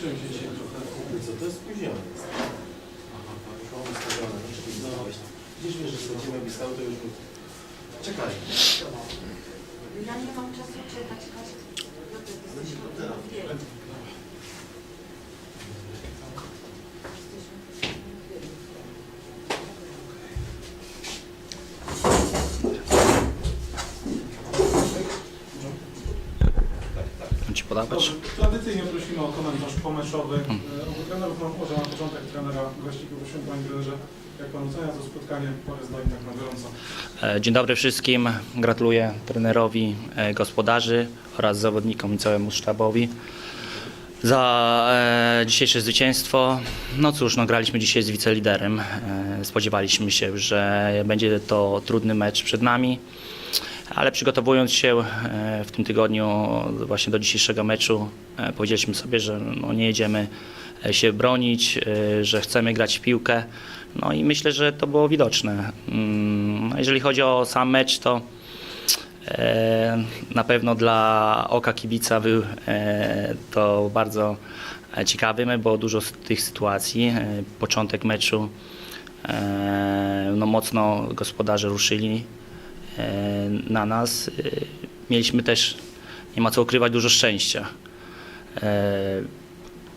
Spieszyłem się dzisiaj trochę. Co to jest spóźnione? Aha, to ustawione. No, Widzisz, wiesz, że stracimy Biskał, to już... Czekaj. Ja nie mam czasu czytać, Kasia. W podawać? Dobrze, tradycyjnie prosimy o komentarz pomeczowy. E, Obu trenerów mam może na początek trenera gości poprosimy Panie Trenerze, jak Pan ocenia to spotkanie, powiedz daj tak na gorąco. E, Dzień dobry wszystkim. Gratuluję trenerowi, e, gospodarzy oraz zawodnikom i całemu sztabowi za e, dzisiejsze zwycięstwo. No cóż, no, graliśmy dzisiaj z wiceliderem. E, spodziewaliśmy się, że będzie to trudny mecz przed nami, ale przygotowując się e, w tym tygodniu właśnie do dzisiejszego meczu, e, powiedzieliśmy sobie, że no, nie jedziemy się bronić, e, że chcemy grać w piłkę. No i myślę, że to było widoczne. Mm, no, Jeżeli chodzi o sam mecz, to na pewno dla oka kibica był e, to bardzo e, ciekawy, mecz, bo dużo tych sytuacji. E, Początek meczu e, no mocno gospodarze ruszyli e, na nas. E, Mieliśmy też, nie ma co ukrywać, dużo szczęścia. E,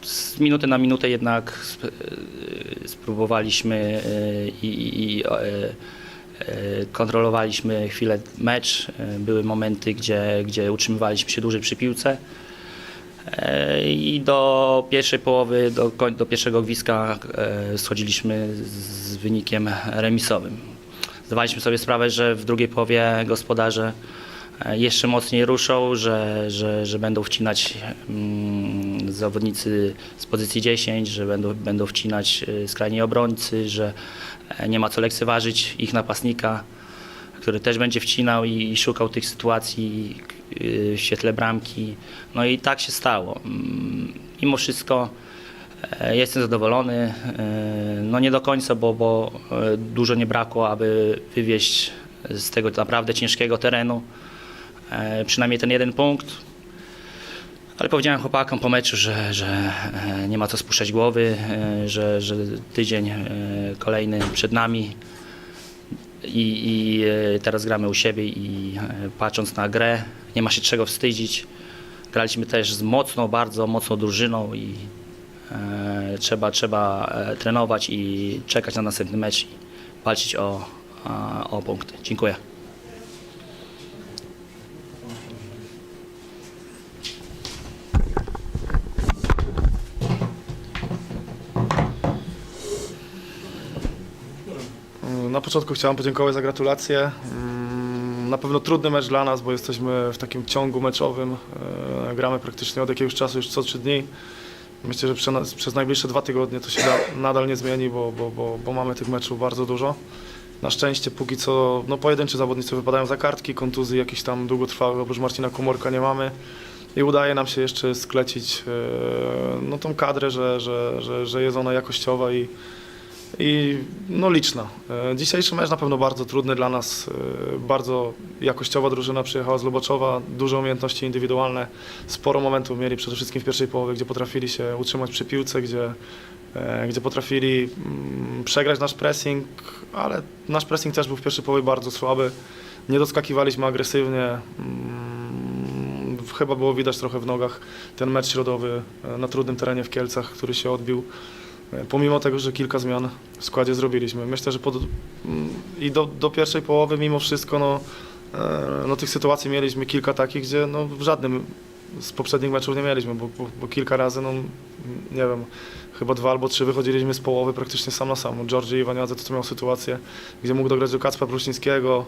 Z minuty na minutę jednak sp- e, spróbowaliśmy e, i, i, i e, e, kontrolowaliśmy chwilę mecz. E, Były momenty, gdzie, gdzie utrzymywaliśmy się dłużej przy piłce. E, I do pierwszej połowy, do, do pierwszego gwizdka e, schodziliśmy z wynikiem remisowym. Zdawaliśmy sobie sprawę, że w drugiej połowie gospodarze e, jeszcze mocniej ruszą, że, że, że będą wcinać mm, zawodnicy z pozycji 10, że będą, będą wcinać e, skrajni obrońcy, że e, nie ma co lekceważyć ich napastnika, który też będzie wcinał i, i szukał tych sytuacji y, w świetle bramki. No i tak się stało. Mm, Mimo wszystko e, jestem zadowolony. E, No nie do końca, bo, bo e, dużo nie brakło, aby wywieźć z tego naprawdę ciężkiego terenu e, przynajmniej ten jeden punkt. Ale powiedziałem chłopakom po meczu, że, że e, nie ma co spuszczać głowy, e, że, że tydzień e, kolejny przed nami i, i teraz gramy u siebie i patrząc na grę, nie ma się czego wstydzić. Graliśmy też z mocną, bardzo mocną drużyną i trzeba, trzeba trenować i czekać na następny mecz i walczyć o, o punkty. Dziękuję. Na początku chciałem podziękować za gratulacje. Mm, Na pewno trudny mecz dla nas, bo jesteśmy w takim ciągu meczowym. E, Gramy praktycznie od jakiegoś czasu już co trzy dni. Myślę, że przez, przez najbliższe dwa tygodnie to się da, nadal nie zmieni, bo, bo, bo, bo mamy tych meczów bardzo dużo. Na szczęście póki co no, pojedynczy zawodnicy wypadają za kartki, kontuzji jakichś tam długotrwałych, oprócz Marcina Komorka nie mamy. I udaje nam się jeszcze sklecić e, no, tą kadrę, że, że, że, że jest ona jakościowa i, i no liczna. E, Dzisiejszy mecz na pewno bardzo trudny dla nas. e, Bardzo jakościowa drużyna przyjechała z Luboczowa, duże umiejętności indywidualne. Sporo momentów mieli przede wszystkim w pierwszej połowie, gdzie potrafili się utrzymać przy piłce, gdzie, e, gdzie potrafili mm, przegrać nasz pressing, ale nasz pressing też był w pierwszej połowie bardzo słaby. Nie doskakiwaliśmy agresywnie. Mm, Chyba było widać trochę w nogach ten mecz środowy na trudnym terenie w Kielcach, który się odbił. Pomimo tego, że kilka zmian w składzie zrobiliśmy. Myślę, że pod, i do, do pierwszej połowy mimo wszystko no, e, no, tych sytuacji mieliśmy kilka takich, gdzie no, w żadnym z poprzednich meczów nie mieliśmy, bo, bo, bo kilka razy, no nie wiem, chyba dwa albo trzy wychodziliśmy z połowy praktycznie sam na sam. Georgi Iwaniadze to, miał sytuację, gdzie mógł dograć do Kacpra Prusznickiego,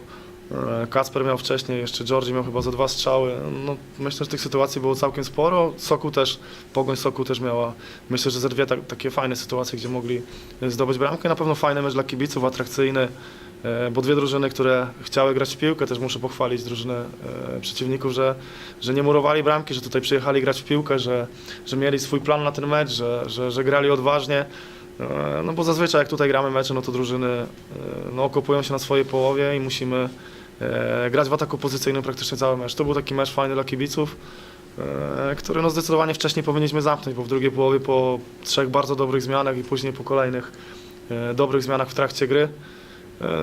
e, Kacper miał wcześniej, jeszcze Georgi miał chyba za dwa strzały. No, myślę, że tych sytuacji było całkiem sporo. Soku też, Pogoń Soku też miała, myślę, że ze dwie tak, takie fajne sytuacje, gdzie mogli zdobyć bramkę. Na pewno fajny mecz dla kibiców, atrakcyjny, e, bo dwie drużyny, które chciały grać w piłkę, też muszę pochwalić drużynę e, przeciwników, że, że nie murowali bramki, że tutaj przyjechali grać w piłkę, że, że mieli swój plan na ten mecz, że, że, że grali odważnie. E, No bo zazwyczaj jak tutaj gramy mecze, no to drużyny e, no, okopują się na swojej połowie i musimy e, grać w ataku pozycyjnym praktycznie cały mecz. To był taki mecz fajny dla kibiców. który no zdecydowanie wcześniej powinniśmy zamknąć, bo w drugiej połowie po trzech bardzo dobrych zmianach i później po kolejnych dobrych zmianach w trakcie gry,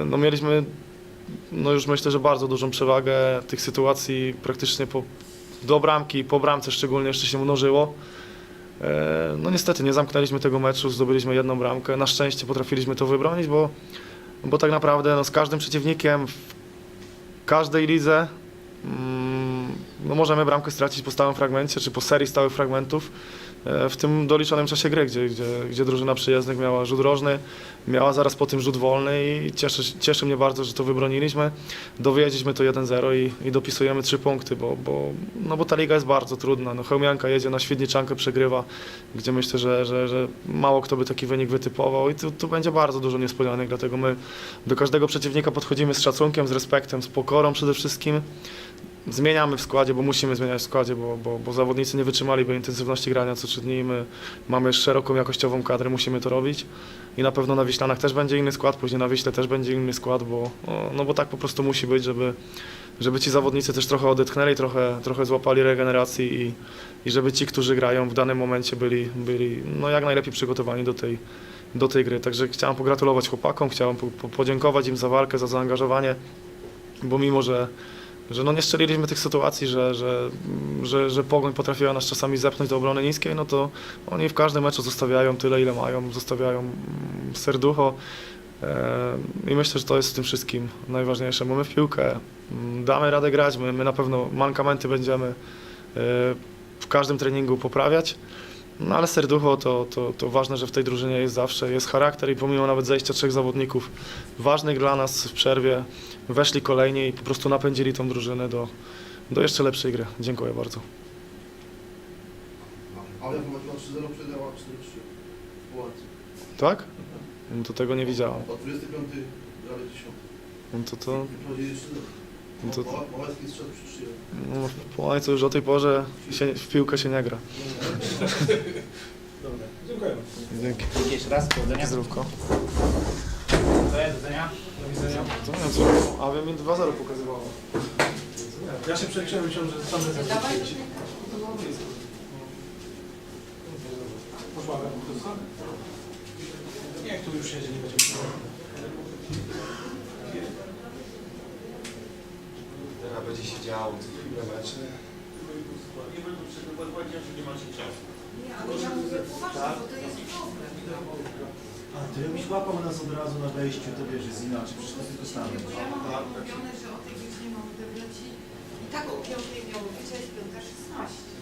no mieliśmy no już myślę, że bardzo dużą przewagę tych sytuacji praktycznie po, do bramki i po bramce szczególnie jeszcze się mnożyło. E, No niestety nie zamknęliśmy tego meczu, zdobyliśmy jedną bramkę. Na szczęście potrafiliśmy to wybronić, bo, bo tak naprawdę no, z każdym przeciwnikiem w każdej lidze mm, no, możemy bramkę stracić po stałym fragmencie, czy po serii stałych fragmentów. e, W tym doliczonym czasie gry, gdzie, gdzie, gdzie drużyna przyjezdnych miała rzut rożny, miała zaraz po tym rzut wolny i cieszy, cieszy mnie bardzo, że to wybroniliśmy. Dowiedzieliśmy to 1-0 i, i dopisujemy trzy punkty, bo, bo, no bo ta liga jest bardzo trudna. No, Chełmianka jedzie na Świdniczankę, przegrywa, gdzie myślę, że, że, że mało kto by taki wynik wytypował i tu, tu będzie bardzo dużo niespodzianek, dlatego my do każdego przeciwnika podchodzimy z szacunkiem, z respektem, z pokorą przede wszystkim. Zmieniamy w składzie, bo musimy zmieniać w składzie, bo, bo, bo zawodnicy nie wytrzymaliby intensywności grania co trzy dni. My mamy szeroką, jakościową kadrę, musimy to robić. I na pewno na Wiślanach też będzie inny skład, później na Wiśle też będzie inny skład, bo, o, no bo tak po prostu musi być, żeby, żeby ci zawodnicy też trochę odetchnęli, trochę, trochę złapali regeneracji i, i żeby ci, którzy grają w danym momencie byli, byli no jak najlepiej przygotowani do tej, do tej gry. Także chciałem pogratulować chłopakom, chciałem po, po, podziękować im za walkę, za zaangażowanie, bo mimo, że, że no nie strzeliliśmy tych sytuacji, że, że, że, że Pogoń potrafiła nas czasami zepchnąć do obrony niskiej, no to oni w każdym meczu zostawiają tyle, ile mają, zostawiają serducho. E, i myślę, że to jest w tym wszystkim najważniejsze, bo my w piłkę mm, damy radę grać, my, my na pewno mankamenty będziemy e, w każdym treningu poprawiać, no ale serducho to, to, to ważne, że w tej drużynie jest zawsze, jest charakter i pomimo nawet zejścia trzech zawodników ważnych dla nas w przerwie, weszli kolejni i po prostu napędzili tą drużynę do, do jeszcze lepszej gry. Dziękuję bardzo. Ale w meczu 3-0 przegrała 4-3. Polacy. Tak? No to tego nie widziałem. Od 25 prawie 10. No to to... Prowadzili 3-0. No to- Mała- Małecki strzał przy 3 No, w Polańcu już o tej porze się, w piłkę się nie gra. Dobra, dziękujemy. Dzięki. Jeszcze raz, powodzenia. Zdrówko. Do widzenia. Do widzenia. To nie wiem co, a wiem mi 2-0 pokazywało. Ja się przeliczyłem, myślałem, że sam jest Dawaj. Poszła Nie, tu już siedzi, nie będzie. Teraz będzie się działo co chwilę mecze. Nie, ale ja mówię poważnie, bo to jest problem. A ty jakbyś łapał nas od razu na wejściu, to wiesz, jest inaczej, przecież to tylko stanie. Bo ja mam umówione, że o tej godzinie mam odebrać i i tak o piątej miało być, a jest piąta 16.